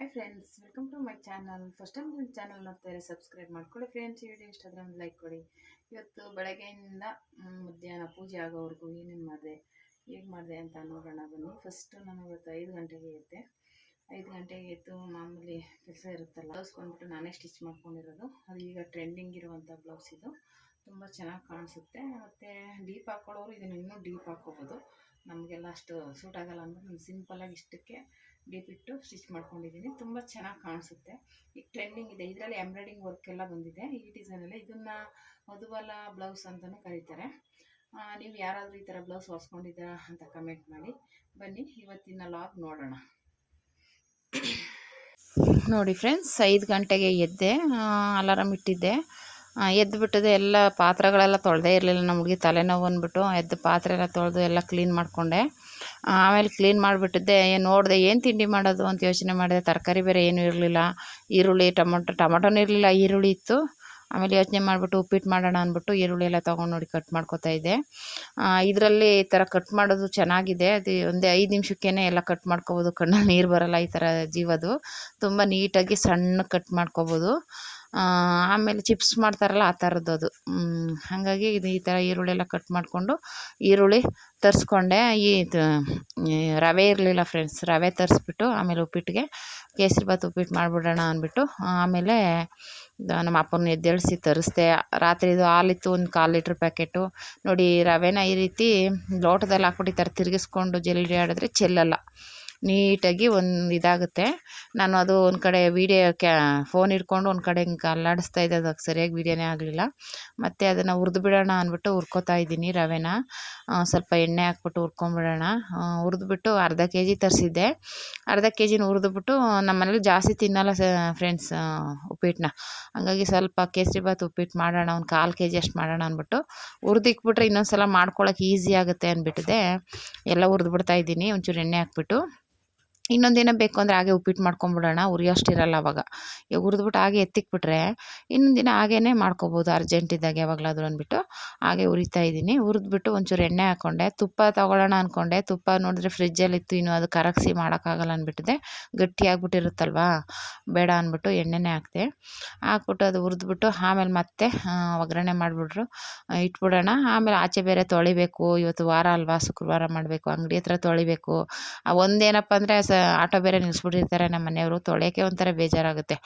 Hi friends welcome to my channel first time ನನ್ನ channel ನೋಡ್ತಾರೆ subscribe ಮಾಡ್ಕೊಳ್ಳಿ friends ಈ ವಿಡಿಯೋ ಇಷ್ಟ ಆದರೆ ಒಂದು ಲೈಕ್ ಕೊಡಿ. ಇವತ್ತು ಬೆಳಗ್ಗೆಯಿಂದ ಮಧ್ಯಾಹ್ನ ಪೂಜೆ ಆಗೋವರೆಗೂ ಏನೇನು ಮಾಡಿದೆ, ಹೇಗೆ ಮಾಡಿದೆ ಅಂತ ನೋಡೋಣ ಬನ್ನಿ. ಫಸ್ಟು ನಾನು ಇವತ್ತು ಐದು ಗಂಟೆಗೆ ಎದ್ದೆ. ಐದು ಗಂಟೆಗೆ ಎದ್ದು ಮಾಮೂಲಿ ಕೆಲಸ ಇರುತ್ತಲ್ಲ ಬ್ಲೌಸ್ ಬಂದ್ಬಿಟ್ಟು ನಾನೇ ಸ್ಟಿಚ್ ಮಾಡ್ಕೊಂಡಿರೋದು. ಅದು ಈಗ ಟ್ರೆಂಡಿಂಗ್ ಇರುವಂಥ ಬ್ಲೌಸ್ ಇದು. ತುಂಬ ಚೆನ್ನಾಗಿ ಕಾಣಿಸುತ್ತೆ. ಮತ್ತು ಡೀಪ್ ಹಾಕ್ಕೊಳ್ಳೋರು ಇದನ್ನು ಇನ್ನೂ ಡೀಪ್ ಹಾಕ್ಕೋಬೋದು. ನಮಗೆಲ್ಲ ಅಷ್ಟು ಸೂಟ್ ಆಗೋಲ್ಲ ಅಂದ್ರೆ ನಾನು ಸಿಂಪಲಾಗಿ ಇಷ್ಟಕ್ಕೆ ಡೀಪ್ ಇಟ್ಟು ಸ್ಟಿಚ್ ಮಾಡ್ಕೊಂಡಿದ್ದೀನಿ. ತುಂಬ ಚೆನ್ನಾಗಿ ಕಾಣಿಸುತ್ತೆ. ಈಗ ಟ್ರೆಂಡಿಂಗ್ ಇದೆ. ಇದರಲ್ಲಿ ಎಂಬ್ರಾಯ್ಡಿಂಗ್ ವರ್ಕ್ ಎಲ್ಲ ಬಂದಿದೆ. ಈ ಡಿಸೈನಲ್ಲಿ ಇದನ್ನು ಮಧುಬಲ ಬ್ಲೌಸ್ ಅಂತಲೂ ಕರೀತಾರೆ. ನೀವು ಯಾರಾದರೂ ಈ ಥರ ಬ್ಲೌಸ್ ಹೊಸ್ಕೊಂಡಿದ್ದೀರಾ ಅಂತ ಕಮೆಂಟ್ ಮಾಡಿ. ಬನ್ನಿ, ಇವತ್ತಿನ ಲಾಗ್ ನೋಡೋಣ. ನೋಡಿ ಫ್ರೆಂಡ್ಸ್ ಐದು ಗಂಟೆಗೆ ಎದ್ದೆ. ಅಲಾರಾಮ್ ಇಟ್ಟಿದ್ದೆ. ಆ, ಎದ್ದು ಬಿಟ್ಟದೆ ಎಲ್ಲ ಪಾತ್ರೆಗಳೆಲ್ಲ ತೊಳೆದೇ ಇರಲಿಲ್ಲ. ನಮಗೆ ತಲೆನೋವು ಅಂದ್ಬಿಟ್ಟು ಎದ್ದು ಪಾತ್ರೆ ಎಲ್ಲ ತೊಳೆದು ಎಲ್ಲ ಕ್ಲೀನ್ ಮಾಡಿಕೊಂಡೆ. ಆಮೇಲೆ ಕ್ಲೀನ್ ಮಾಡಿಬಿಟ್ಟಿದ್ದೆ. ನೋಡಿದೆ ಏನು ತಿಂಡಿ ಮಾಡೋದು ಅಂತ ಯೋಚನೆ ಮಾಡಿದೆ. ತರಕಾರಿ ಬೇರೆ ಏನೂ ಇರಲಿಲ್ಲ. ಈರುಳ್ಳಿ ಟೊಮೊಟೊ ಟೊಮೊಟೊನೂ ಇರಲಿಲ್ಲ. ಈರುಳ್ಳಿ ಇತ್ತು. ಆಮೇಲೆ ಯೋಚನೆ ಮಾಡಿಬಿಟ್ಟು ಉಪ್ಪಿಟ್ಟು ಮಾಡೋಣ ಅಂದ್ಬಿಟ್ಟು ಈರುಳ್ಳಿ ಎಲ್ಲ ತೊಗೊಂಡು ನೋಡಿ ಕಟ್ ಮಾಡ್ಕೊತಾ ಇದ್ದೆ. ಇದರಲ್ಲಿ ಈ ಥರ ಕಟ್ ಮಾಡೋದು ಚೆನ್ನಾಗಿದೆ. ಅದು ಒಂದು ಐದು ನಿಮಿಷಕ್ಕೇ ಎಲ್ಲ ಕಟ್ ಮಾಡ್ಕೋಬೋದು. ಕಣ್ಣಲ್ಲಿ ನೀರು ಬರೋಲ್ಲ ಈ ಥರ ಜೀವದು. ತುಂಬ ನೀಟಾಗಿ ಸಣ್ಣ ಕಟ್ ಮಾಡ್ಕೊಬೋದು. ಆಮೇಲೆ ಚಿಪ್ಸ್ ಮಾಡ್ತಾರಲ್ಲ ಆ ಥರದ್ದು ಅದು. ಹಾಗಾಗಿ ಇದು ಈ ಥರ ಈರುಳ್ಳಿ ಎಲ್ಲ ಕಟ್ ಮಾಡಿಕೊಂಡು ಈರುಳ್ಳಿ ತರಿಸ್ಕೊಂಡೆ. ಈ ರವೆ ಇರಲಿಲ್ಲ ಫ್ರೆಂಡ್ಸ್ ರವೆ ತರಿಸ್ಬಿಟ್ಟು ಆಮೇಲೆ ಉಪ್ಪಿಟ್ಟಿಗೆ ಕೇಸರಿಬಾತ್ ಉಪ್ಪಿಟ್ಟು ಮಾಡಿಬಿಡೋಣ ಅಂದ್ಬಿಟ್ಟು, ಆಮೇಲೆ ನಮ್ಮ ಅಪ್ಪನ ಎದ್ದೇಳಿಸಿ ತರಿಸ್ದೆ. ರಾತ್ರಿದು ಹಾಲಿತ್ತು, ಒಂದು ಕಾಲು ಲೀಟ್ರ್ ಪ್ಯಾಕೆಟು. ನೋಡಿ ರವೆನ ಈ ರೀತಿ ಲೋಟದಲ್ಲಿ ಹಾಕ್ಬಿಟ್ಟು ಈ ಥರ ತಿರುಗಿಸ್ಕೊಂಡು ಜಲ್ಲಿ ಆಡಿದ್ರೆ ಚೆಲ್ಲಲ್ಲ. ನೀಟಾಗಿ ಒಂದು ಇದಾಗುತ್ತೆ. ನಾನು ಅದು ಒಂದು ಕಡೆ ವೀಡಿಯೋ ಕ್ಯಾ ಫೋನ್ ಹಿಡ್ಕೊಂಡು ಒಂದು ಕಡೆ ಹಿಂಗೆ ಅಲ್ಲಾಡಿಸ್ತಾ ಇದ್ದೆ ಅದಕ್ಕೆ ಸರಿಯಾಗಿ ವೀಡಿಯೋನೇ ಆಗಲಿಲ್ಲ. ಮತ್ತು ಅದನ್ನು ಹುರಿದು ಬಿಡೋಣ ಅಂದ್ಬಿಟ್ಟು ಹುರ್ಕೋತಾ ಇದ್ದೀನಿ ರವೆನ. ಸ್ವಲ್ಪ ಎಣ್ಣೆ ಹಾಕ್ಬಿಟ್ಟು ಹುರ್ಕೊಂಬಿಡೋಣ. ಹುರಿದ್ಬಿಟ್ಟು ಅರ್ಧ ಕೆ ಜಿ ತರಿಸಿದ್ದೆ. ಅರ್ಧ ಕೆ ಜಿನ ಹುರಿದ್ಬಿಟ್ಟು ನಮ್ಮನೇಲಿ ಜಾಸ್ತಿ ತಿನ್ನಲ್ಲ ಸ ಫ್ರೆಂಡ್ಸ್ ಉಪ್ಪಿಟ್ಟನ್ನ ಹಂಗಾಗಿ ಸ್ವಲ್ಪ ಕೇಸರಿ ಕೇಸರಿಬಾತ್ ಉಪ್ಪಿಟ್ಟು ಮಾಡೋಣ, ಒಂದು ಕಾಲು ಕೆ ಜಿ ಅಷ್ಟು ಮಾಡೋಣ ಅಂದ್ಬಿಟ್ಟು ಹುರಿದಿಕ್ಬಿಟ್ರೆ ಇನ್ನೊಂದು ಸಲ ಮಾಡ್ಕೊಳ್ಳೋಕೆ ಈಸಿ ಆಗುತ್ತೆ ಅಂದ್ಬಿಟ್ಟಿದೆ ಎಲ್ಲ ಹುರಿದ್ಬಿಡ್ತಾ ಇದ್ದೀನಿ, ಒಂಚೂರು ಎಣ್ಣೆ ಹಾಕ್ಬಿಟ್ಟು. ಇನ್ನೊಂದಿನ ಬೇಕು ಅಂದರೆ ಹಾಗೆ ಉಪ್ಪಿಟ್ಟು ಮಾಡ್ಕೊಂಬಿಡೋಣ. ಉರಿಯೋಷ್ಟಿರಲ್ಲ ಅವಾಗ. ಹುರಿದ್ಬಿಟ್ಟು ಹಾಗೆ ಎತ್ತಿಕ್ಬಿಟ್ರೆ ಇನ್ನೊಂದು ದಿನ ಹಾಗೇ ಮಾಡ್ಕೊಬೋದು. ಅರ್ಜೆಂಟ್ ಇದ್ದಾಗ ಯಾವಾಗಲಾದ್ರೂ ಅಂದ್ಬಿಟ್ಟು ಹಾಗೆ ಉರಿತಾ ಇದ್ದೀನಿ. ಹುರಿದ್ಬಿಟ್ಟು ಒಂಚೂರು ಎಣ್ಣೆ ಹಾಕ್ಕೊಂಡೆ ತುಪ್ಪ ತೊಗೊಳ್ಳೋಣ ಅಂದ್ಕೊಂಡೆ ತುಪ್ಪ ನೋಡಿದ್ರೆ ಫ್ರಿಜ್ಜಲ್ಲಿತ್ತು. ಇನ್ನು ಅದು ಕರಗಿಸಿ ಮಾಡೋಕ್ಕಾಗಲ್ಲ ಅಂದ್ಬಿಟ್ಟಿದೆ. ಗಟ್ಟಿ ಆಗ್ಬಿಟ್ಟಿರುತ್ತಲ್ವಾ ಬೇಡ ಅಂದ್ಬಿಟ್ಟು ಎಣ್ಣೆನೇ ಹಾಕ್ದೆ. ಹಾಕ್ಬಿಟ್ಟು ಅದು ಹುರಿದ್ಬಿಟ್ಟು ಆಮೇಲೆ ಮತ್ತೆ ಒಗ್ಗರಣೆ ಮಾಡಿಬಿಟ್ರು. ಇಟ್ಬಿಡೋಣ. ಆಮೇಲೆ ಆಚೆ ಬೇರೆ ತೊಳಿಬೇಕು. ಇವತ್ತು ವಾರ ಅಲ್ವಾ? ಶುಕ್ರವಾರ ಮಾಡಬೇಕು. ಅಂಗಡಿ ಹತ್ರ ತೊಳಿಬೇಕು. ಒಂದೇನಪ್ಪ ಅಂದರೆ ಸ ಆಟೋ ಬೇರೆ ನಿಲ್ಲಿಸ್ಬಿಟ್ಟಿರ್ತಾರೆ ನಮ್ಮ ಮನೆಯವರು. ತೊಳೆಯೋಕ್ಕೆ ಒಂಥರ ಬೇಜಾರಾಗುತ್ತೆ.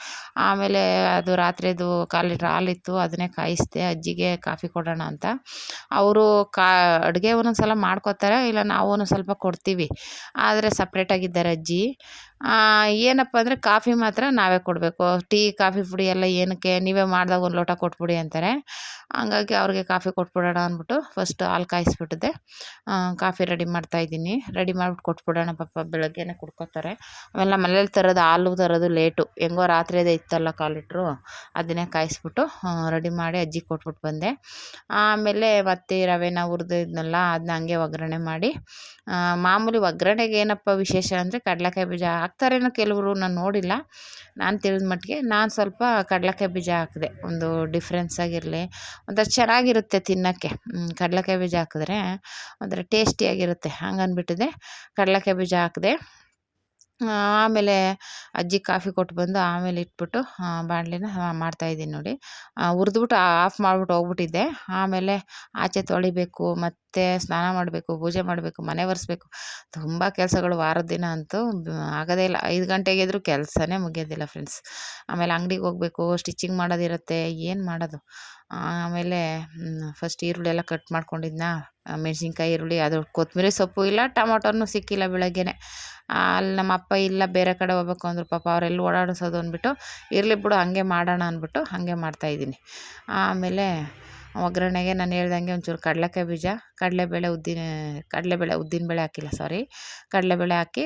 ಆಮೇಲೆ ಅದು ರಾತ್ರಿದು ಕಾಲಿ ಹಾಲಿತ್ತು, ಅದನ್ನೇ ಕಾಯಿಸಿದೆ, ಅಜ್ಜಿಗೆ ಕಾಫಿ ಕೊಡೋಣ ಅಂತ. ಅವರು ಕಾ, ಅಡುಗೆ ಒಂದೊಂದು ಸಲ ಮಾಡ್ಕೊತಾರೆ, ಇಲ್ಲ ನಾವು ಒಂದೊಂದು ಸ್ವಲ್ಪ ಕೊಡ್ತೀವಿ. ಆದರೆ ಸಪ್ರೇಟಾಗಿದ್ದಾರೆ ಅಜ್ಜಿ. ಏನಪ್ಪ ಅಂದರೆ ಕಾಫಿ ಮಾತ್ರ ನಾವೇ ಕೊಡಬೇಕು. ಟೀ, ಕಾಫಿ, ಪುಡಿ ಎಲ್ಲ ಏನಕ್ಕೆ, ನೀವೇ ಮಾಡಿದಾಗ ಒಂದು ಲೋಟ ಕೊಟ್ಬಿಡಿ ಅಂತಾರೆ. ಹಂಗಾಗಿ ಅವ್ರಿಗೆ ಕಾಫಿ ಕೊಟ್ಬಿಡೋಣ ಅಂದ್ಬಿಟ್ಟು ಫಸ್ಟ್ ಹಾಲು ಕಾಯಿಸ್ಬಿಟ್ಟಿದ್ದೆ ಕಾಫಿ ರೆಡಿ ಮಾಡ್ತಾಯಿದ್ದೀನಿ ರೆಡಿ ಮಾಡಿಬಿಟ್ಟು ಕೊಟ್ಬಿಡೋಣ ಪಾಪ, ಬೆಳಗ್ಗೆನೇ ಕುಡ್ಕೊತಾರೆ ಆಮೇಲೆ ನಮ್ಮ ಮನೇಲಿ ತರೋದು ಹಾಲು ತರೋದು ಲೇಟು ಹೆಂಗೋ ರಾತ್ರಿ ಅದೇ ಇತ್ತಲ್ಲ ಕಾಲು ಲೀಟ್ರು ಅದನ್ನೇ ಕಾಯಿಸ್ಬಿಟ್ಟು ರೆಡಿ ಮಾಡಿ ಅಜ್ಜಿ ಕೊಟ್ಬಿಟ್ಟು ಬಂದೆ. ಆಮೇಲೆ ಮತ್ತೆ ರವೆನ ಹುರಿದಿದ್ನಲ್ಲ ಅದನ್ನ ಹಂಗೆ ಒಗ್ಗರಣೆ ಮಾಡಿ ಮಾಮೂಲಿ ಒಗ್ಗರಣೆಗೆ ಏನಪ್ಪ ವಿಶೇಷ ಅಂದರೆ ಕಡಲೆಕಾಯಿ ಬೀಜ ಹಾಕ್ತಾರೇನೋ ಕೆಲವರು, ನಾನು ನೋಡಿಲ್ಲ. ನಾನು ತಿಳಿದ ಮಟ್ಟಿಗೆ ನಾನು ಸ್ವಲ್ಪ ಕಡಲೆಕಾಯಿ ಬೀಜ ಹಾಕಿದೆ. ಒಂದು ಡಿಫ್ರೆನ್ಸ್ ಆಗಿರಲಿ, ಒಂಥರ ಚೆನ್ನಾಗಿರುತ್ತೆ ತಿನ್ನೋಕ್ಕೆ. ಕಡಲೆಕಾಯಿ ಬೀಜ ಹಾಕಿದ್ರೆ ಒಂಥರ ಟೇಸ್ಟಿಯಾಗಿರುತ್ತೆ ಹಂಗನ್ಬಿಟ್ಟಿದೆ. ಕಡಲೆಕಾಯಿ ಬೀಜ ಹಾಕಿದೆ. ಆಮೇಲೆ ಅಜ್ಜಿ ಕಾಫಿ ಕೊಟ್ಟು ಬಂದು ಆಮೇಲೆ ಇಟ್ಬಿಟ್ಟು ಬಾಣಲಿನ ಮಾಡ್ತಾಯಿದ್ದೀನಿ ನೋಡಿ. ಹುರಿದ್ಬಿಟ್ಟು ಆಫ್ ಮಾಡಿಬಿಟ್ಟು ಹೋಗ್ಬಿಟ್ಟಿದ್ದೆ. ಆಮೇಲೆ ಆಚೆ ತೊಳಿಬೇಕು, ಮತ್ತು ಸ್ನಾನ ಮಾಡಬೇಕು, ಪೂಜೆ ಮಾಡಬೇಕು, ಮನೆ ಒರೆಸ್ಬೇಕು. ತುಂಬ ಕೆಲಸಗಳು ವಾರದ ದಿನ ಅಂತೂ ಆಗೋದೇ ಇಲ್ಲ. ಐದು ಗಂಟೆಗೆ ಕೆಲಸನೇ ಮುಗಿಯೋದಿಲ್ಲ ಫ್ರೆಂಡ್ಸ್. ಆಮೇಲೆ ಅಂಗಡಿಗೆ ಹೋಗಬೇಕು ಸ್ಟಿಚಿಂಗ್ ಮಾಡೋದಿರುತ್ತೆ, ಏನು ಮಾಡೋದು? ಆಮೇಲೆ ಫಸ್ಟ್ ಈರುಳ್ಳಿ ಎಲ್ಲ ಕಟ್ ಮಾಡ್ಕೊಂಡಿದ್ನ? ಮೆಣಸಿನ್ಕಾಯಿ, ಈರುಳ್ಳಿ, ಅದು ಕೊತ್ತಂಬರಿ ಸೊಪ್ಪು ಇಲ್ಲ, ಟೊಮೊಟೊನೂ ಸಿಕ್ಕಿಲ್ಲ ಬೆಳಗ್ಗೆನೆ. ಅಲ್ಲಿ ನಮ್ಮ ಅಪ್ಪ ಇಲ್ಲ, ಬೇರೆ ಕಡೆ ಹೋಗ್ಬೇಕು ಅಂದರು ಪಾಪ ಅವರೆಲ್ಲ ಓಡಾಡಿಸೋದು ಅಂದ್ಬಿಟ್ಟು, ಇರಲಿ ಬಿಡು, ಹಾಗೆ ಮಾಡೋಣ ಅಂದ್ಬಿಟ್ಟು ಹಾಗೆ ಮಾಡ್ತಾಯಿದ್ದೀನಿ ಆಮೇಲೆ ಒಗ್ಗರಣೆಗೆ ನಾನು ಹೇಳ್ದಂಗೆ ಒಂಚೂರು ಕಡಲೆಕಾಯಿ ಬೀಜ, ಕಡಲೆಬೇಳೆ ಉದ್ದಿನ, ಕಡಲೆಬೇಳೆ ಉದ್ದಿನಬೇಳೆ ಹಾಕಿಲ್ಲ ಸಾರಿ ಕಡಲೆಬೇಳೆ ಹಾಕಿ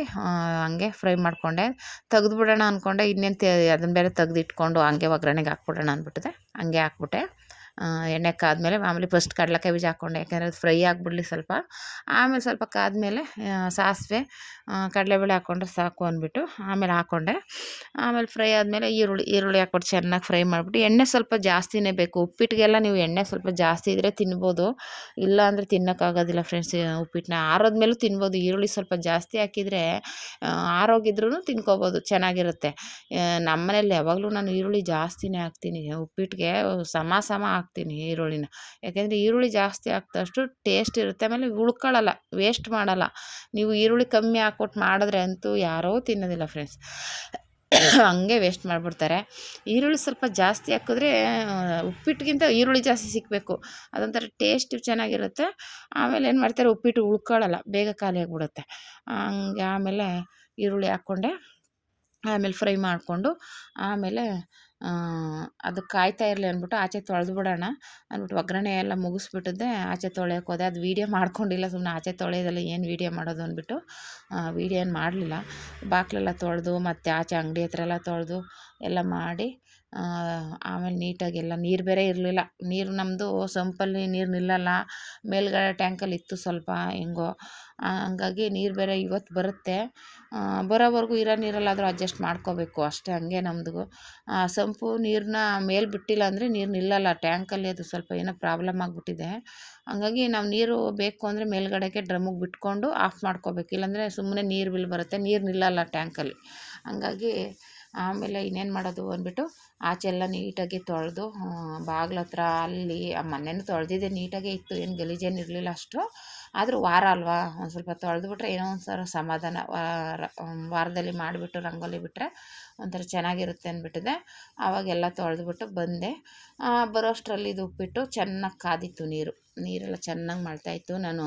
ಹಂಗೆ ಫ್ರೈ ಮಾಡಿಕೊಂಡೆ. ತೆಗೆದ್ಬಿಡೋಣ ಅಂದ್ಕೊಂಡೆ ಇನ್ನೇನು ಅದನ್ನ ಬೇರೆ ತೆಗೆದಿಟ್ಕೊಂಡು ಹಂಗೆ ಒಗ್ಗರಣೆಗೆ ಹಾಕ್ಬಿಡೋಣ ಅಂದ್ಬಿಟ್ಟಿದೆ. ಹಂಗೆ ಹಾಕ್ಬಿಟ್ಟೆ. ಎಣ್ಣೆ ಕಾದ್ಮೇಲೆ ಮಾಮೂಲಿ ಫಸ್ಟ್ ಕಡಲೆಕಾಯಿ ಬೀಜ ಹಾಕ್ಕೊಂಡೆ, ಯಾಕೆಂದರೆ ಅದು ಫ್ರೈ ಆಗಿಬಿಡ್ಲಿ ಸ್ವಲ್ಪ. ಆಮೇಲೆ ಸ್ವಲ್ಪ ಕಾದ್ಮೇಲೆ ಸಾಸಿವೆ ಕಡಲೆಬೇಳೆ ಹಾಕ್ಕೊಂಡ್ರೆ ಸಾಕು ಅಂದ್ಬಿಟ್ಟು ಆಮೇಲೆ ಹಾಕ್ಕೊಂಡೆ ಆಮೇಲೆ ಫ್ರೈ ಆದಮೇಲೆ ಈರುಳ್ಳಿ ಈರುಳ್ಳಿ ಹಾಕ್ಬಿಟ್ಟು ಚೆನ್ನಾಗಿ ಫ್ರೈ ಮಾಡಿಬಿಟ್ಟು, ಎಣ್ಣೆ ಸ್ವಲ್ಪ ಜಾಸ್ತಿನೇ ಬೇಕು. ಉಪ್ಪಿಟ್ಟಿಗೆಲ್ಲ ನೀವು ಎಣ್ಣೆ ಸ್ವಲ್ಪ ಜಾಸ್ತಿ ಇದ್ದರೆ ತಿನ್ಬೋದು. ಇಲ್ಲ ಅಂದರೆ ತಿನ್ನೋಕ್ಕಾಗೋದಿಲ್ಲ ಫ್ರೆಂಡ್ಸ್ ಉಪ್ಪಿಟ್ಟನ್ನ ಆರೋದ್ಮೇಲೂ ತಿನ್ಬೋದು. ಈರುಳ್ಳಿ ಸ್ವಲ್ಪ ಜಾಸ್ತಿ ಹಾಕಿದರೆ ಆರೋಗಿದ್ರೂ ತಿನ್ಕೋಬೋದು, ಚೆನ್ನಾಗಿರುತ್ತೆ. ನಮ್ಮ ಮನೇಲಿ ಯಾವಾಗಲೂ ನಾನು ಈರುಳ್ಳಿ ಜಾಸ್ತಿನೇ ಹಾಕ್ತೀನಿ. ಉಪ್ಪಿಟ್ಟಿಗೆ ಸಮ ಸಮ ಹಾಕ್ತೀನಿ ಈರುಳ್ಳಿನ. ಯಾಕೆಂದರೆ ಈರುಳ್ಳಿ ಜಾಸ್ತಿ ಹಾಕ್ದಷ್ಟು ಟೇಸ್ಟ್ ಇರುತ್ತೆ. ಆಮೇಲೆ ಉಳ್ಕೊಳ್ಳಲ್ಲ ವೇಸ್ಟ್ ಮಾಡಲ್ಲ. ನೀವು ಈರುಳ್ಳಿ ಕಮ್ಮಿ ಹಾಕ್ಬಿಟ್ಟು ಮಾಡಿದ್ರೆ ಅಂತೂ ಯಾರೂ ತಿನ್ನೋದಿಲ್ಲ ಫ್ರೆಂಡ್ಸ್ ಹಂಗೆ ವೇಸ್ಟ್ ಮಾಡಿಬಿಡ್ತಾರೆ. ಈರುಳ್ಳಿ ಸ್ವಲ್ಪ ಜಾಸ್ತಿ ಹಾಕಿದ್ರೆ ಉಪ್ಪಿಟ್ಟಿಗಿಂತ ಈರುಳ್ಳಿ ಜಾಸ್ತಿ ಸಿಕ್ಕಬೇಕು ಅದೊಂಥರ ಟೇಸ್ಟ್ ಚೆನ್ನಾಗಿರುತ್ತೆ. ಆಮೇಲೆ ಏನು ಮಾಡ್ತಾರೆ, ಉಪ್ಪಿಟ್ಟು ಉಳ್ಕೊಳ್ಳಲ್ಲ, ಬೇಗ ಖಾಲಿ ಆಗಿಬಿಡುತ್ತೆ. ಹಂಗೆ ಆಮೇಲೆ ಈರುಳ್ಳಿ ಹಾಕ್ಕೊಂಡೆ, ಆಮೇಲೆ ಫ್ರೈ ಮಾಡಿಕೊಂಡು, ಆಮೇಲೆ ಅದು ಕಾಯ್ತಾ ಇರಲಿ ಅಂದ್ಬಿಟ್ಟು ಆಚೆ ತೊಳೆದು ಬಿಡೋಣ ಅಂದ್ಬಿಟ್ಟು ಒಗ್ಗರಣೆ ಎಲ್ಲ ಮುಗಿಸ್ಬಿಟ್ಟಿದ್ದೆ. ಆಚೆ ತೊಳೆಯೋಕೆ ಹೋದೆ. ಅದು ವೀಡಿಯೋ ಮಾಡ್ಕೊಂಡಿಲ್ಲ ಸುಮ್ಮನೆ ಆಚೆ ತೊಳೆಯೋದಲ್ಲ ಏನು ವೀಡಿಯೋ ಮಾಡೋದು ಅಂದ್ಬಿಟ್ಟು ವೀಡಿಯೋ ಏನು ಮಾಡಲಿಲ್ಲ. ಬಾಗಿಲೆಲ್ಲ ತೊಳೆದು ಮತ್ತು ಆಚೆ ಅಂಗಡಿ ಹತ್ರ ಎಲ್ಲ ತೊಳೆದು ಎಲ್ಲ ಮಾಡಿ ಆಮೇಲೆ ನೀಟಾಗಿ ಎಲ್ಲ ನೀರು ಬೇರೆ ಇರಲಿಲ್ಲ. ನೀರು ನಮ್ಮದು ಸಂಪಲ್ಲಿ ನೀರು ನಿಲ್ಲಲ್ಲ. ಮೇಲ್ಗಡೆ ಟ್ಯಾಂಕಲ್ಲಿ ಇತ್ತು ಸ್ವಲ್ಪ ಹೆಂಗೋ. ಹಂಗಾಗಿ ನೀರು ಬೇರೆ ಇವತ್ತು ಬರುತ್ತೆ. ಬರೋವರೆಗೂ ಇರೋ ನೀರಲ್ಲಾದರೂ ಅಡ್ಜಸ್ಟ್ ಮಾಡ್ಕೋಬೇಕು ಅಷ್ಟೇ ಹಂಗೆ ನಮ್ಮದು ಸಂಪು ನೀರನ್ನ ಮೇಲೆ ಬಿಟ್ಟಿಲ್ಲ ಅಂದರೆ ನೀರು ನಿಲ್ಲಲ್ಲ. ಟ್ಯಾಂಕಲ್ಲಿ ಅದು ಸ್ವಲ್ಪ ಏನೋ ಪ್ರಾಬ್ಲಮ್ ಆಗಿಬಿಟ್ಟಿದೆ. ಹಂಗಾಗಿ ನಾವು ನೀರು ಬೇಕು ಅಂದರೆ ಮೇಲ್ಗಡೆಗೆ ಡ್ರಮ್ಮಿಗೆ ಬಿಟ್ಕೊಂಡು ಆಫ್ ಮಾಡ್ಕೋಬೇಕು. ಇಲ್ಲಾಂದರೆ ಸುಮ್ಮನೆ ನೀರು ಬಿಲ್ ಬರುತ್ತೆ. ನೀರು ನಿಲ್ಲಲ್ಲ ಟ್ಯಾಂಕಲ್ಲಿ. ಹಂಗಾಗಿ ಆಮೇಲೆ ಇನ್ನೇನು ಮಾಡೋದು ಅಂದ್ಬಿಟ್ಟು ಆಚೆಲ್ಲ ನೀಟಾಗಿ ತೊಳೆದು ಬಾಗ್ಲ ಹತ್ರ ಅಲ್ಲಿ ಮನೆಯೂ ತೊಳೆದಿದ್ದೆ ನೀಟಾಗೇ ಇತ್ತು, ಏನು ಗಲೀಜೇನು ಇರಲಿಲ್ಲ ಅಷ್ಟು. ಆದರೂ ವಾರ ಅಲ್ವಾ? ಒಂದು ಸ್ವಲ್ಪ ತೊಳೆದ್ಬಿಟ್ರೆ ಏನೋ ಒಂದು ಸರ ಸಮಾಧಾನ. ವಾರ ವಾರದಲ್ಲಿ ಮಾಡಿಬಿಟ್ಟು ರಂಗೋಲಿ ಬಿಟ್ಟರೆ ಒಂಥರ ಚೆನ್ನಾಗಿರುತ್ತೆ ಅಂದ್ಬಿಟ್ಟಿದೆ ಆವಾಗೆಲ್ಲ ತೊಳೆದ್ಬಿಟ್ಟು ಬಂದೆ. ಬರೋಷ್ಟರಲ್ಲಿ ಇದು ಉಪ್ಪಿಟ್ಟು ಚೆನ್ನಾಗಿ ಕಾದಿತ್ತು ನೀರು. ನೀರೆಲ್ಲ ಚೆನ್ನಾಗಿ ಮಾಡ್ತಾಯಿತ್ತು ನಾನು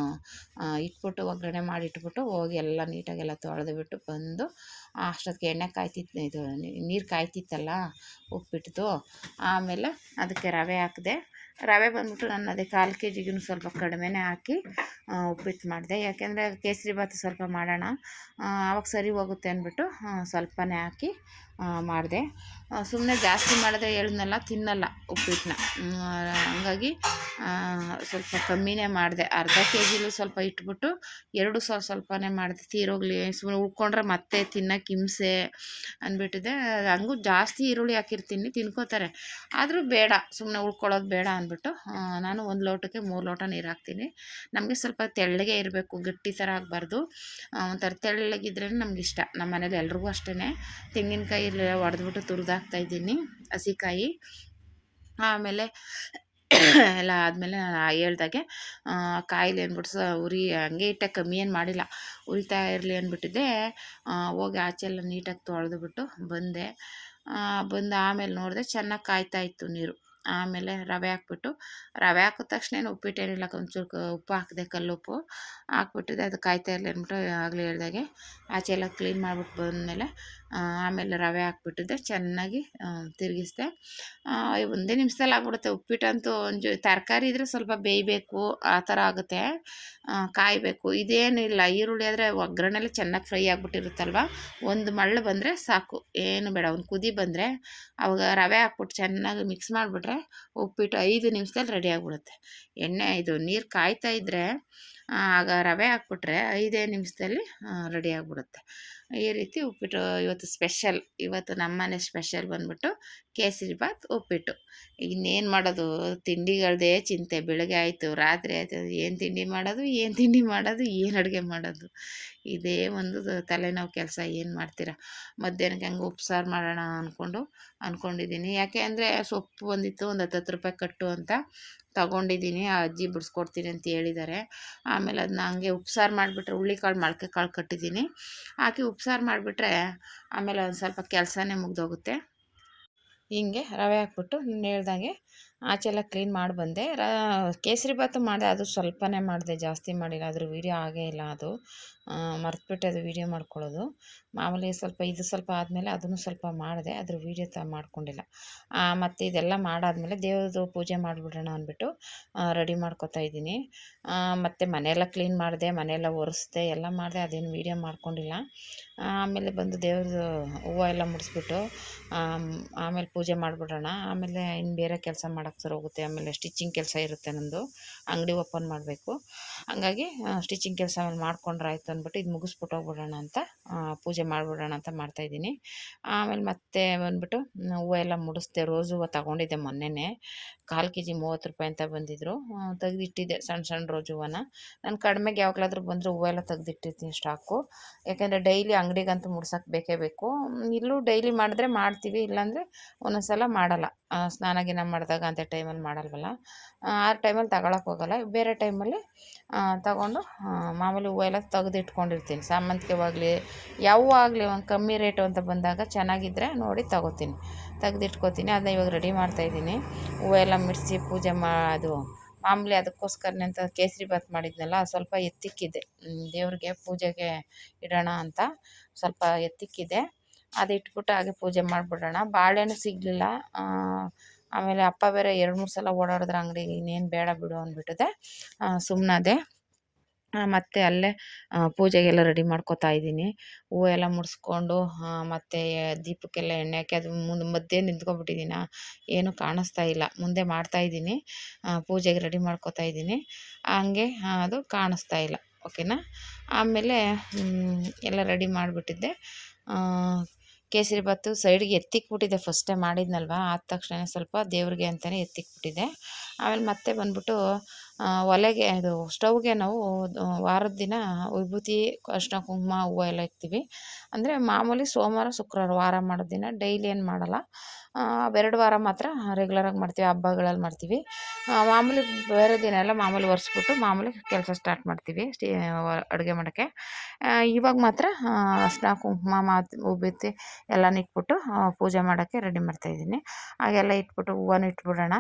ಇಟ್ಬಿಟ್ಟು ಒಗ್ಗರಣೆ ಮಾಡಿ ಇಟ್ಬಿಟ್ಟು ಹೋಗಿ ಎಲ್ಲ ನೀಟಾಗೆಲ್ಲ ತೊಳೆದುಬಿಟ್ಟು ಬಂದು ಅಷ್ಟೊತ್ತಿಗೆ ಎಣ್ಣೆ ಕಾಯ್ತಿತ್ತು. ಇದು ನೀರು ಕಾಯ್ತಿತ್ತಲ್ಲ ಉಪ್ಪಿಟ್ಟು ಆಮೇಲೆ ಅದಕ್ಕೆ ರವೆ ಹಾಕಿದೆ ರವೆ ಬಂದ್ಬಿಟ್ಟು ನಾನು ಅದೇ ಕಾಲು ಕೆ ಜಿಗೂ ಸ್ವಲ್ಪ ಕಡಿಮೆನೇ ಹಾಕಿ ಉಪ್ಪಿಟ್ಟು ಮಾಡಿದೆ. ಯಾಕೆಂದರೆ ಕೇಸರಿ ಭಾತ್ ಸ್ವಲ್ಪ ಮಾಡೋಣ. ಆವಾಗ ಸರಿ ಹೋಗುತ್ತೆ ಅಂದ್ಬಿಟ್ಟು ಸ್ವಲ್ಪನೇ ಹಾಕಿ ಮಾಡಿದೆ. ಸುಮ್ಮನೆ ಜಾಸ್ತಿ ಮಾಡಿದ್ರೆ ಹೇಳಿದ್ನಲ್ಲ, ತಿನ್ನಲ್ಲ ಉಪ್ಪಿಟ್ಟನ್ನ. ಹಂಗಾಗಿ ಸ್ವಲ್ಪ ಕಮ್ಮಿನೇ ಮಾಡಿದೆ. ಅರ್ಧ ಕೆ ಜಿಲೂ ಸ್ವಲ್ಪ ಇಟ್ಬಿಟ್ಟು, ಎರಡು ಸ್ವಲ್ಪ ಸ್ವಲ್ಪನೇ ಮಾಡಿದೆ. ತೀರೋಗ್ಲಿ ಸುಮ್ಮನೆ ಉಳ್ಕೊಂಡ್ರೆ ಮತ್ತೆ ತಿನ್ನೋಕೆ ಹಿಂಸೆ ಅಂದ್ಬಿಟ್ಟಿದೆ. ಹಂಗೂ ಜಾಸ್ತಿ ಈರುಳ್ಳಿ ಹಾಕಿರ್ತೀನಿ, ತಿನ್ಕೋತಾರೆ. ಆದರೂ ಬೇಡ ಸುಮ್ಮನೆ ಉಳ್ಕೊಳ್ಳೋದು ಬೇಡ ಅಂದ್ಬಿಟ್ಟು ನಾನು ಒಂದು ಲೋಟಕ್ಕೆ ಮೂರು ಲೋಟ ನೀರು ಹಾಕ್ತೀನಿ. ನಮಗೆ ಸ್ವಲ್ಪ ತೆಳ್ಳಗೆ ಇರಬೇಕು, ಗಟ್ಟಿ ಥರ ಆಗಬಾರ್ದು. ಒಂಥರ ತೆಳ್ಳಗಿದ್ರೆ ನಮ್ಗೆ ಇಷ್ಟ. ನಮ್ಮ ಮನೇಲಿ ಎಲ್ರಿಗೂ ಅಷ್ಟೇ ತೆಂಗಿನಕಾಯಿ ಹೊಡೆದ್ಬಿಟ್ಟು ತುರಿದಾಕ್ತಾಯಿದ್ದೀನಿ ಹಸಿಕಾಯಿ. ಆಮೇಲೆ ಎಲ್ಲ ಆದಮೇಲೆ ನಾನು ಹೇಳ್ದಾಗೆ ಕಾಯಿಲೆ ಅಂದ್ಬಿಟ್ಟು ಉರಿ, ಹಂಗೆ ಇಟ್ಟೆ ಕಮ್ಮಿ ಏನು ಮಾಡಿಲ್ಲ. ಉರಿತಾ ಇರಲಿ ಅಂದ್ಬಿಟ್ಟಿದ್ದೆ. ಹೋಗಿ ಆಚೆ ಎಲ್ಲ ನೀಟಾಗಿ ತೊಳೆದ್ಬಿಟ್ಟು ಬಂದೆ. ಬಂದು ಆಮೇಲೆ ನೋಡಿದೆ ಚೆನ್ನಾಗಿ ಕಾಯ್ತಾ ಇತ್ತು ನೀರು. ಆಮೇಲೆ ರವೆ ಹಾಕ್ಬಿಟ್ಟು, ರವೆ ಹಾಕಿದ ತಕ್ಷಣ ಉಪ್ಪಿಟ್ಟು ಏನಿಲ್ಲ, ಒಂಚೂರು ಉಪ್ಪು ಹಾಕಿದೆ ಕಲ್ಲುಪ್ಪು ಹಾಕ್ಬಿಟ್ಟಿದೆ ಅದು ಕಾಯ್ತಾ ಇರಲಿ ಅಂದ್ಬಿಟ್ಟು ಆಗಲೇ ಹೇಳ್ದಾಗೆ, ಆಚೆ ಎಲ್ಲ ಕ್ಲೀನ್ ಮಾಡಿಬಿಟ್ಟು ಬಂದಮೇಲೆ ಆಮೇಲೆ ರವೆ ಹಾಕ್ಬಿಟ್ಟಿದ್ದೆ, ಚೆನ್ನಾಗಿ ತಿರುಗಿಸ್ದೆ. ಒಂದೇ ನಿಮಿಷದಲ್ಲಿ ಆಗ್ಬಿಡುತ್ತೆ. ಉಪ್ಪಿಟ್ಟಂತೂ ಒಂದು ತರಕಾರಿ ಇದ್ದರೆ ಸ್ವಲ್ಪ ಬೇಯಬೇಕು, ಆ ಥರ ಆಗುತ್ತೆ. ಕಾಯಬೇಕು. ಇದೇನಿಲ್ಲ, ಈರುಳ್ಳಿ ಆದರೆ ಒಗ್ಗರಣೆಲ್ಲ ಚೆನ್ನಾಗಿ ಫ್ರೈ ಆಗಿಬಿಟ್ಟಿರುತ್ತಲ್ವ? ಒಂದು ಮಳ್ಳು ಬಂದರೆ ಸಾಕು. ಏನು ಬೇಡ, ಒಂದು ಕುದಿ ಬಂದರೆ ಅವಾಗ ರವೆ ಹಾಕ್ಬಿಟ್ಟು ಚೆನ್ನಾಗಿ ಮಿಕ್ಸ್ ಮಾಡಿಬಿಟ್ರೆ ಉಪ್ಪಿಟ್ಟು ಐದು ನಿಮಿಷದಲ್ಲಿ ರೆಡಿ ಆಗಿಬಿಡುತ್ತೆ. ಎಣ್ಣೆ, ಇದು ನೀರು ಕಾಯ್ತಾ ಇದ್ದರೆ ಆಗ ರವೆ ಹಾಕ್ಬಿಟ್ರೆ ಐದೇ ನಿಮಿಷದಲ್ಲಿ ರೆಡಿ ಆಗಿಬಿಡುತ್ತೆ. ಈ ರೀತಿ ಉಪ್ಪಿಟ್ಟು ಇವತ್ತು ಸ್ಪೆಷಲ್. ಇವತ್ತು ನಮ್ಮನೆ ಸ್ಪೆಷಲ್ ಬಂದ್ಬಿಟ್ಟು ಕೇಸರಿ ಬಾತ್ ಉಪ್ಪಿಟ್ಟು. ಇನ್ನೇನು ಮಾಡೋದು? ತಿಂಡಿಗಳದೇ ಚಿಂತೆ. ಬೆಳಗ್ಗೆ ಆಯಿತು, ರಾತ್ರಿ ಆಯಿತು. ಏನು ತಿಂಡಿ ಮಾಡೋದು? ಏನು ತಿಂಡಿ ಮಾಡೋದು? ಏನು ಅಡುಗೆ ಮಾಡೋದು? ಇದೇ ಒಂದು ತಲೆನೋವು ಕೆಲಸ. ಏನು ಮಾಡ್ತೀರಾ? ಮಧ್ಯಾಹ್ನಕ್ಕೆ ಹಂಗೆ ಉಪ್ಸಾರು ಮಾಡೋಣ ಅಂದ್ಕೊಂಡು ಅಂದ್ಕೊಂಡಿದ್ದೀನಿ ಯಾಕೆ ಅಂದರೆ ಸೊಪ್ಪು ಬಂದಿತ್ತು, ಒಂದು ಹತ್ತು ರೂಪಾಯಿ ಕಟ್ಟು ಅಂತ. ತಗೊಂಡಿದ್ದೀನಿ, ಆ ಅಜ್ಜಿ ಬಿಡಿಸ್ಕೊಡ್ತೀನಿ ಅಂತ ಹೇಳಿದ್ದಾರೆ. ಆಮೇಲೆ ಅದನ್ನ ಹಂಗೆ ಉಪ್ಸಾರು ಮಾಡಿಬಿಟ್ರೆ ಹುಳ್ಳಿಕಾಳು ಮೊಳಕೆ ಕಾಳು ಕಟ್ಟಿದ್ದೀನಿ. ಹಾಕಿ ಉಪ್ಸಾರು ಮಾಡಿಬಿಟ್ರೆ ಆಮೇಲೆ ಒಂದು ಸ್ವಲ್ಪ ಕೆಲಸನೇ ಮುಗ್ದೋಗುತ್ತೆ. ಹಿಂಗೆ ರವೆ ಹಾಕ್ಬಿಟ್ಟು ನಾನು ಹೇಳ್ದಂಗೆ ಆಚೆಲ್ಲ ಕ್ಲೀನ್ ಮಾಡಿ ಬಂದೆ. ರ ಕೇಸರಿ ಭಾತು ಮಾಡಿದೆ, ಅದು ಸ್ವಲ್ಪನೇ ಮಾಡಿದೆ, ಜಾಸ್ತಿ ಮಾಡಿಲ್ಲ ಅದ್ರ ವೀಡಿಯೋ ಆಗೇ ಇಲ್ಲ ಅದು. ಮರೆತುಬಿಟ್ಟೆ ಅದು ವೀಡಿಯೋ ಮಾಡ್ಕೊಳ್ಳೋದು. ಮಾಮೂಲಿ ಸ್ವಲ್ಪ ಇದು ಸ್ವಲ್ಪ ಆದಮೇಲೆ ಅದನ್ನು ಸ್ವಲ್ಪ ಮಾಡಿದೆ. ಅದ್ರ ವೀಡಿಯೋ ತ ಮಾಡ್ಕೊಂಡಿಲ್ಲ. ಮತ್ತು ಇದೆಲ್ಲ ಮಾಡಾದಮೇಲೆ ದೇವ್ರದ್ದು ಪೂಜೆ ಮಾಡಿಬಿಡೋಣ ಅಂದ್ಬಿಟ್ಟು ರೆಡಿ ಮಾಡ್ಕೊತಾ ಇದ್ದೀನಿ. ಮತ್ತು ಮನೆಯೆಲ್ಲ ಕ್ಲೀನ್ ಮಾಡಿದೆ, ಮನೆಯೆಲ್ಲ ಒರೆಸ್ದೆ, ಎಲ್ಲ ಮಾಡಿದೆ. ಅದೇನು ವೀಡಿಯೋ ಮಾಡ್ಕೊಂಡಿಲ್ಲ. ಆಮೇಲೆ ಬಂದು ದೇವ್ರದ್ದು ಹೂವು ಎಲ್ಲ ಮುಡಿಸ್ಬಿಟ್ಟು ಆಮೇಲೆ ಪೂಜೆ ಮಾಡಿಬಿಡೋಣ. ಆಮೇಲೆ ಇನ್ನು ಬೇರೆ ಕೆಲಸ ಮಾಡೋಕ್ಕೆ ಸರಿ ಹೋಗುತ್ತೆ. ಆಮೇಲೆ ಸ್ಟಿಚಿಂಗ್ ಕೆಲಸ ಇರುತ್ತೆ ನಂದು. ಅಂಗಡಿ ಓಪನ್ ಮಾಡಬೇಕು. ಹಂಗಾಗಿ ಸ್ಟಿಚಿಂಗ್ ಕೆಲಸ ಆಮೇಲೆ ಮಾಡ್ಕೊಂಡ್ರೆ ಆಯ್ತು. ಅಂದ್ಬಿಟ್ಟು ಇದು ಮುಗಿಸ್ಬಿಟ್ಟು ಹೋಗ್ಬಿಡೋಣ ಅಂತ ಪೂಜೆ ಮಾಡಿಬಿಡೋಣ ಅಂತ ಮಾಡ್ತಾಯಿದ್ದೀನಿ ಆಮೇಲೆ ಮತ್ತೆ ಬಂದ್ಬಿಟ್ಟು ಹೂವು ಎಲ್ಲ ಮುಡಿಸ್ದೆ, ರೋಸ್ ಹೂವು ತೊಗೊಂಡಿದ್ದೆ ಮೊನ್ನೆನೇ. ಕಾಲು ಕೆ ಜಿ ಮೂವತ್ತು ರೂಪಾಯಿ ಅಂತ ಬಂದಿದ್ದರು ತೆಗೆದಿಟ್ಟಿದ್ದೆ ಸಣ್ಣ ಸಣ್ಣ ರೋಜ್ ಹೂವನ್ನು. ನಾನು ಕಡಿಮೆಗೆ ಯಾವಾಗಲಾದ್ರೂ ಬಂದರೆ ಹೂವೆಲ್ಲ ತೆಗೆದಿಟ್ಟಿರ್ತೀನಿ ಸ್ಟಾಕು. ಯಾಕೆಂದರೆ ಡೈಲಿ ಅಂಗಡಿಗಂತೂ ಮುಡ್ಸೋಕೆ ಬೇಕೇ ಬೇಕು. ಇಲ್ಲೂ ಡೈಲಿ ಮಾಡಿದ್ರೆ ಮಾಡ್ತೀವಿ, ಇಲ್ಲಾಂದರೆ ಒಂದೊಂದು ಸಲ ಮಾಡಲ್ಲ ಸ್ನಾನ ಗಿನ ಮಾಡಿದಾಗ ಅಂಥ ಟೈಮಲ್ಲಿ ಮಾಡಲ್ವಲ್ಲ. ಆ ಟೈಮಲ್ಲಿ ತಗೊಳಕ್ಕೆ ಹೋಗಲ್ಲ. ಬೇರೆ ಟೈಮಲ್ಲಿ ತಗೊಂಡು ಮಾಮೂಲಿ ಹೂವು ಎಲ್ಲ ತೆಗೆದಿಟ್ಕೊಂಡಿರ್ತೀನಿ. ಇಟ್ಕೊಂಡಿರ್ತೀನಿ ಸಾಮಂತಿಗೆವಾಗಲಿ ಯಾವೂ ಆಗಲಿ ಒಂದು ಕಮ್ಮಿ ರೇಟು ಅಂತ ಬಂದಾಗ ಚೆನ್ನಾಗಿದ್ದರೆ ನೋಡಿ ತಗೋತೀನಿ. ತೆಗೆದಿಟ್ಕೋತೀನಿ. ಅದನ್ನ ಇವಾಗ ರೆಡಿ ಮಾಡ್ತಾಯಿದ್ದೀನಿ ಹೂವು ಎಲ್ಲ ಮಿಡಿಸಿ ಪೂಜೆ ಮಾ, ಅದು ಮಾಮೂಲಿ ಅದಕ್ಕೋಸ್ಕರನೇ ಅಂತ ಕೇಸರಿ ಬಾತ್ ಮಾಡಿದ್ನಲ್ಲ ಸ್ವಲ್ಪ ಎತ್ತಿಕ್ಕಿದೆ. ದೇವ್ರಿಗೆ ಪೂಜೆಗೆ ಇಡೋಣ ಅಂತ ಸ್ವಲ್ಪ ಎತ್ತಿಕ್ಕಿದೆ. ಅದು ಇಟ್ಬಿಟ್ಟು ಹಾಗೆ ಪೂಜೆ ಮಾಡಿಬಿಡೋಣ. ಬಾಳೆಹಣ್ಣು ಸಿಗಲಿಲ್ಲ. ಆಮೇಲೆ ಅಪ್ಪ ಬೇರೆ ಎರಡು, ಮೂರು ಸಲ ಓಡಾಡಿದ್ರೆ ಅಂಗಡಿಗೆ ಇನ್ನೇನು ಬೇಡ ಬಿಡು ಅಂದ್ಬಿಟ್ಟಿದೆ. ಸುಮ್ಮನದೆ ಮತ್ತು ಅಲ್ಲೇ ಪೂಜೆಗೆಲ್ಲ ರೆಡಿ ಮಾಡ್ಕೋತಾ ಇದ್ದೀನಿ. ಹೂವು ಎಲ್ಲ ಮುಡಿಸ್ಕೊಂಡು ಮತ್ತು ದೀಪಕ್ಕೆಲ್ಲ ಎಣ್ಣೆ ಹಾಕಿ ಅದು ಮುಂದೆ ಮಧ್ಯೆ ನಿಂತ್ಕೊಬಿಟ್ಟಿದ್ದೀನ ಏನೂ ಕಾಣಿಸ್ತಾ ಇಲ್ಲ. ಮುಂದೆ ಮಾಡ್ತಾ ಇದ್ದೀನಿ. ಪೂಜೆಗೆ ರೆಡಿ ಮಾಡ್ಕೊತಾ ಇದ್ದೀನಿ. ಹಂಗೆ ಅದು ಕಾಣಿಸ್ತಾ ಇಲ್ಲ. ಓಕೆನಾ? ಆಮೇಲೆ ಎಲ್ಲ ರೆಡಿ ಮಾಡಿಬಿಟ್ಟಿದ್ದೆ. ಕೇಸರಿ ಬಾತು ಸೈಡ್ಗೆ ಎತ್ತಿಕ್ಬಿಟ್ಟಿದ್ದೆ ಫಸ್ಟೇ ಮಾಡಿದ್ನಲ್ವ? ಆದ ತಕ್ಷಣ ಸ್ವಲ್ಪ ದೇವ್ರಿಗೆ ಅಂತಲೇ ಎತ್ತಿಕ್ಬಿಟ್ಟಿದ್ದೆ ಆಮೇಲೆ ಮತ್ತೆ ಬಂದ್ಬಿಟ್ಟು ಒಲೆಗೆ ಇದು ಸ್ಟವ್ಗೆ ನಾವು ವಾರದ ದಿನ ವಿಭೂತಿ ಅರಿಶಿನ ಕುಂಕುಮ, ಹೂವು ಎಲ್ಲ ಇಕ್ತೀವಿ. ಅಂದರೆ ಮಾಮೂಲಿ ಸೋಮವಾರ, ಶುಕ್ರವಾರ ವಾರ ಮಾಡೋ ದಿನ ಡೈಲಿ ಏನು ಮಾಡಲ್ಲ. ಅವೆರಡು ವಾರ ಮಾತ್ರ ರೆಗ್ಯುಲರಾಗಿ ಮಾಡ್ತೀವಿ, ಹಬ್ಬಗಳಲ್ಲಿ ಮಾಡ್ತೀವಿ. ಮಾಮೂಲಿ ಬೇರೆ ದಿನ ಎಲ್ಲ ಮಾಮೂಲಿ ಒರೆಸ್ಬಿಟ್ಟು ಮಾಮೂಲಿ ಕೆಲಸ ಸ್ಟಾರ್ಟ್ ಮಾಡ್ತೀವಿ, ಸ್ಟೀ, ಅಡುಗೆ ಮಾಡೋಕ್ಕೆ. ಇವಾಗ ಮಾತ್ರ ಅರಿಶಿನ ಕುಂಕುಮ, ಮಾತು ಬಿತ್ತಿ ಎಲ್ಲನೂ ಇಟ್ಬಿಟ್ಟು ಪೂಜೆ ಮಾಡೋಕ್ಕೆ ರೆಡಿ ಮಾಡ್ತಾಯಿದ್ದೀನಿ ಹಾಗೆಲ್ಲ ಇಟ್ಬಿಟ್ಟು ಹೂವನ್ನು ಇಟ್ಬಿಡೋಣ.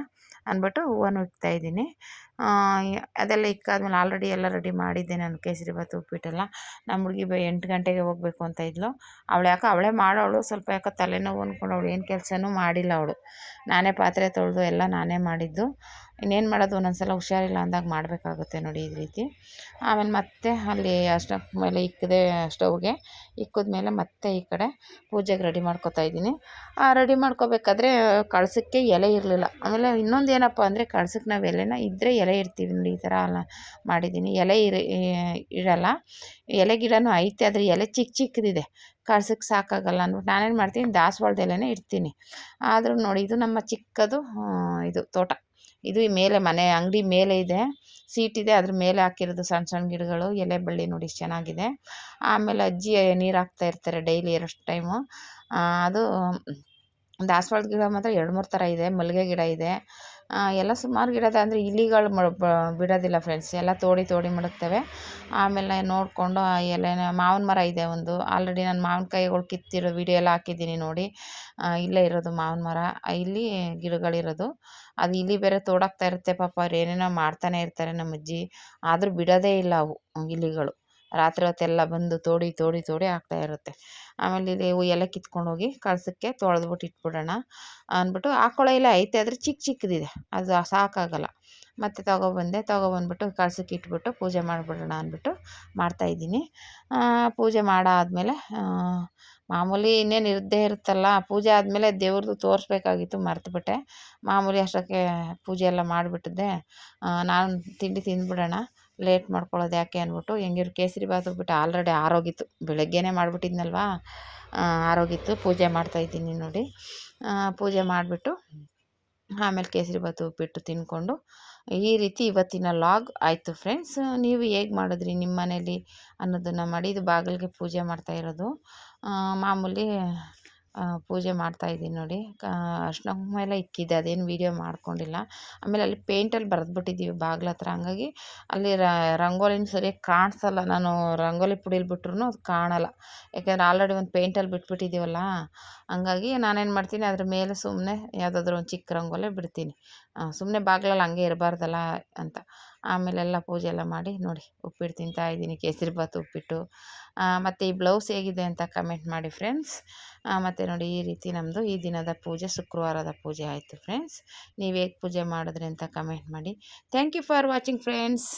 ಅಂದ್ಬಿಟ್ಟು ಹೂವನ್ನು ಇಡ್ತಾಯಿದ್ದೀನಿ ಅದೆಲ್ಲ ಇಕ್ಕಾದ್ಮೇಲೆ ಆಲ್ರೆಡಿ ಎಲ್ಲ ರೆಡಿ ಮಾಡಿದ್ದೆ ನಾನು ಕೇಸರಿ ಬಾತ್ ಉಪ್ಪಿಟ್ಟೆಲ್ಲ. ನಮ್ಮ ಹುಡುಗಿ ಬ, ಎಂಟು ಗಂಟೆಗೆ ಹೋಗಬೇಕು ಅಂತ ಇದ್ಲು. ಅವಳು ಯಾಕೆ, ಅವಳೇ ಮಾಡೋಳು. ಸ್ವಲ್ಪ ಯಾಕೆ ತಲೆನೋವು ಅಂದ್ಕೊಂಡು ಅವಳು ಏನು ಕೆಲಸನೂ ಮಾಡಿಲ್ಲ ಅವಳು. ನಾನೇ ಪಾತ್ರೆ ತೊಳೆದು ಎಲ್ಲ ನಾನೇ ಮಾಡಿದ್ದು. ಇನ್ನೇನು ಮಾಡೋದು? ಒಂದೊಂದ್ಸಲ ಹುಷಾರಿಲ್ಲ ಅಂದಾಗ ಮಾಡಬೇಕಾಗುತ್ತೆ ನೋಡಿ ಈ ರೀತಿ. ಆಮೇಲೆ ಮತ್ತೆ ಅಲ್ಲಿ ಸ್ಟವ್ ಮೇಲೆ ಇಕ್ಕದೆ ಸ್ಟವ್ಗೆ. ಇಕ್ಕಿದ್ಮೇಲೆ ಮತ್ತೆ ಈ ಕಡೆ ಪೂಜೆಗೆ ರೆಡಿ ಮಾಡ್ಕೊತಾ ಇದ್ದೀನಿ. ರೆಡಿ ಮಾಡ್ಕೋಬೇಕಾದ್ರೆ ಕಳಸಕ್ಕೆ ಎಲೆ ಇರಲಿಲ್ಲ. ಆಮೇಲೆ ಇನ್ನೊಂದು ಏನಪ್ಪ ಅಂದರೆ ಕಳ್ಸಕ್ಕೆ ನಾವು ಎಲೆನ ಇದ್ದರೆ ಎಲೆ ಇರ್ತೀವಿ ನೋಡಿ ಈ ಥರ ಅಲ್ಲ ಮಾಡಿದ್ದೀನಿ. ಎಲೆ ಇರ ಇಡಲ್ಲ ಎಲೆ ಗಿಡನೂ ಐತೆ, ಆದರೆ ಎಲೆ ಚಿಕ್ಕ ಚಿಕ್ಕದಿದೆ ಕಳ್ಸಕ್ಕೆ ಸಾಕಾಗಲ್ಲ ಅಂದ್ಬಿಟ್ಟು ನಾನೇನು ಮಾಡ್ತೀನಿ, ದಾಸವಾಳದ ಎಲೆನೇ ಇಡ್ತೀನಿ. ಆದರೂ ನೋಡಿ, ಇದು ನಮ್ಮ ಚಿಕ್ಕದು ಇದು ತೋಟ. ಇದು ಮೇಲೆ ಮನೆ ಅಂಗಡಿ ಮೇಲೆ ಇದೆ. ಸೀಟ್ ಇದೆ. ಅದ್ರ ಮೇಲೆ ಹಾಕಿರೋದು ಸಣ್ಣ ಸಣ್ಣ ಗಿಡಗಳು. ಎಲೆ ಬಳ್ಳಿ ನೋಡಿ ಚೆನ್ನಾಗಿದೆ. ಆಮೇಲೆ ಅಜ್ಜಿ ನೀರು ಹಾಕ್ತಾ ಇರ್ತಾರೆ ಡೈಲಿ ಎರಡು ಟೈಮು. ಅದು ದಾಸವಾಳದ ಗಿಡ ಮಾತ್ರ ಎರಡು ಮೂರು ಥರ ಇದೆ. ಮಲ್ಲಿಗೆ ಗಿಡ ಇದೆ. ಎಲ್ಲ ಸುಮಾರು ಗಿಡದ ಅಂದರೆ ಇಲಿಗಳು ಬಿಡೋದಿಲ್ಲ ಫ್ರೆಂಡ್ಸ್ ಎಲ್ಲ ತೋಡಿ ತೋಡಿ ಮಡಗ್ತವೆ. ಆಮೇಲೆ ನೋಡಿಕೊಂಡು, ಆ ಎಲೆನ ಮಾವಿನ ಮರ ಇದೆ ಒಂದು. ಆಲ್ರೆಡಿ ನಾನು ಮಾವಿನಕಾಯಿಗಳು ಕಿತ್ತಿರೋ ವಿಡಿಯೋ ಎಲ್ಲ ಹಾಕಿದ್ದೀನಿ ನೋಡಿ. ಇಲ್ಲೇ ಇರೋದು ಮಾವಿನ ಮರ. ಇಲ್ಲಿ ಗಿಡಗಳಿರೋದು. ಅದು ಇಲಿ ಬೇರೆ ತೋಡಾಗ್ತಾ ಇರುತ್ತೆ ಪಾಪ. ಅವ್ರು ಏನೇನೋ ಮಾಡ್ತಾನೆ ಇರ್ತಾರೆ ನಮ್ಮ ಅಜ್ಜಿ ಆದರೂ ಬಿಡೋದೇ ಇಲ್ಲ ಅವು ಇಲಿಗಳು. ರಾತ್ರಿ ಹೊತ್ತೆಲ್ಲ ಬಂದು ತೋಡಿ ತೋಡಿ ತೋಡಿ ಹಾಕ್ತಾ ಇರುತ್ತೆ. ಆಮೇಲೆ ಇಲ್ಲಿ ಎಲೆ ಕಿತ್ಕೊಂಡೋಗಿ ಕಳಸಕ್ಕೆ ತೊಳೆದ್ಬಿಟ್ಟು ಇಟ್ಬಿಡೋಣ ಅಂದ್ಬಿಟ್ಟು ಹಾಕೊಳ್ಳೋ ಇಲ್ಲ ಐತೆ, ಆದರೆ ಚಿಕ್ಕ ಚಿಕ್ಕದಿದೆ. ಅದು ಸಾಕಾಗಲ್ಲ. ಮತ್ತು ತೊಗೊಬಂದೆ, ತೊಗೊಬಂದ್ಬಿಟ್ಟು ಕಳ್ಸಕ್ಕೆ ಇಟ್ಬಿಟ್ಟು ಪೂಜೆ ಮಾಡಿಬಿಡೋಣ ಅಂದ್ಬಿಟ್ಟು ಮಾಡ್ತಾಯಿದ್ದೀನಿ ಪೂಜೆ ಮಾಡಾದಮೇಲೆ ಮಾಮೂಲಿ ಇನ್ನೇನು ಇರದೇ ಇರುತ್ತಲ್ಲ, ಪೂಜೆ ಆದಮೇಲೆ ದೇವ್ರದ್ದು ತೋರಿಸ್ಬೇಕಾಗಿತ್ತು, ಮರ್ತುಬಿಟ್ಟೆ. ಮಾಮೂಲಿ ಅಷ್ಟಕ್ಕೆ ಪೂಜೆ ಎಲ್ಲ ಮಾಡಿಬಿಟ್ಟಿದ್ದೆ. ನಾನು ತಿಂಡಿ ತಿಂದ್ಬಿಡೋಣ. ಲೇಟ್ ಮಾಡ್ಕೊಳ್ಳೋದು ಯಾಕೆ ಅಂದ್ಬಿಟ್ಟು ಹೆಂಗಿರು ಕೇಸರಿ ಬಾತ್ ಬಿಟ್ಟು ಆಲ್ರೆಡಿ ಆರೋಗಿತ್ತು. ಬೆಳಗ್ಗೆನೇ ಮಾಡಿಬಿಟ್ಟಿದ್ನಲ್ವಾ? ಆರೋಗಿತ್ತು. ಪೂಜೆ ಮಾಡ್ತಾಯಿದ್ದೀನಿ ನೋಡಿ. ಪೂಜೆ ಮಾಡಿಬಿಟ್ಟು ಆಮೇಲೆ ಕೇಸರಿ ಬಾತು ಉಪ್ಪಿಟ್ಟು ತಿನ್ಕೊಂಡು ಈ ರೀತಿ ಇವತ್ತಿನ ಲಾಗ್ ಆಯಿತು ಫ್ರೆಂಡ್ಸ್. ನೀವು ಹೇಗೆ ಮಾಡಿದ್ರಿ ನಿಮ್ಮ ಮನೇಲಿ ಅನ್ನೋದನ್ನು ಮಾಡಿ ಇದು ಬಾಗಿಲಿಗೆ ಪೂಜೆ ಮಾಡ್ತಾ ಇರೋದು. ಮಾಮೂಲಿ ಪೂಜೆ ಮಾಡ್ತಾಯಿದ್ದೀನಿ ನೋಡಿ. ಅರ್ಶಿನ ಕುಂಕುಮ ಎಲ್ಲ ಇಕ್ಕಿದ್ದೆ ಅದೇನು ವೀಡಿಯೋ ಮಾಡ್ಕೊಂಡಿಲ್ಲ. ಆಮೇಲೆ ಅಲ್ಲಿ ಪೇಂಟಲ್ಲಿ ಬರೆದ್ಬಿಟ್ಟಿದ್ದೀವಿ ಬಾಗ್ಲ ಹತ್ರ. ಹಂಗಾಗಿ ಅಲ್ಲಿ ರಂಗೋಲಿನ ಸರಿಯಾಗಿ ಕಾಣಿಸಲ್ಲ. ನಾನು ರಂಗೋಲಿ ಪುಡಿಲಿ ಬಿಟ್ರು ಅದು ಕಾಣಲ್ಲ. ಯಾಕೆಂದರೆ ಆಲ್ರೆಡಿ ಒಂದು ಪೇಂಟಲ್ಲಿ ಬಿಟ್ಬಿಟ್ಟಿದ್ದೀವಲ್ಲ. ಹಂಗಾಗಿ ನಾನೇನು ಮಾಡ್ತೀನಿ, ಅದ್ರ ಮೇಲೆ ಸುಮ್ಮನೆ ಯಾವುದಾದ್ರೂ ಒಂದು ಚಿಕ್ಕ ರಂಗೋಲಿ ಬಿಡ್ತೀನಿ. ಸುಮ್ಮನೆ ಬಾಗ್ಲಲ್ಲಿ ಹಂಗೆ ಇರಬಾರ್ದಲ್ಲ ಅಂತ. ಆಮೇಲೆಲ್ಲ ಪೂಜೆ ಎಲ್ಲ ಮಾಡಿ ನೋಡಿ, ಉಪ್ಪಿಟ್ಟು ತಿಂತಾ ಇದ್ದೀನಿ. ಕೇಸರಿ ಬಾತ್ ಉಪ್ಪಿಟ್ಟು. ಮತ್ತು ಈ ಬ್ಲೌಸ್ ಹೇಗಿದೆ ಅಂತ ಕಮೆಂಟ್ ಮಾಡಿ ಫ್ರೆಂಡ್ಸ್ ಮತ್ತು ನೋಡಿ ಈ ರೀತಿ ನಮ್ಮದು ಈ ದಿನದ ಪೂಜೆ, ಶುಕ್ರವಾರದ ಪೂಜೆ ಆಯಿತು ಫ್ರೆಂಡ್ಸ್ ನೀವು ಹೇಗೆ ಪೂಜೆ ಮಾಡಿದ್ರಿ ಅಂತ ಕಮೆಂಟ್ ಮಾಡಿ. Thank you for watching friends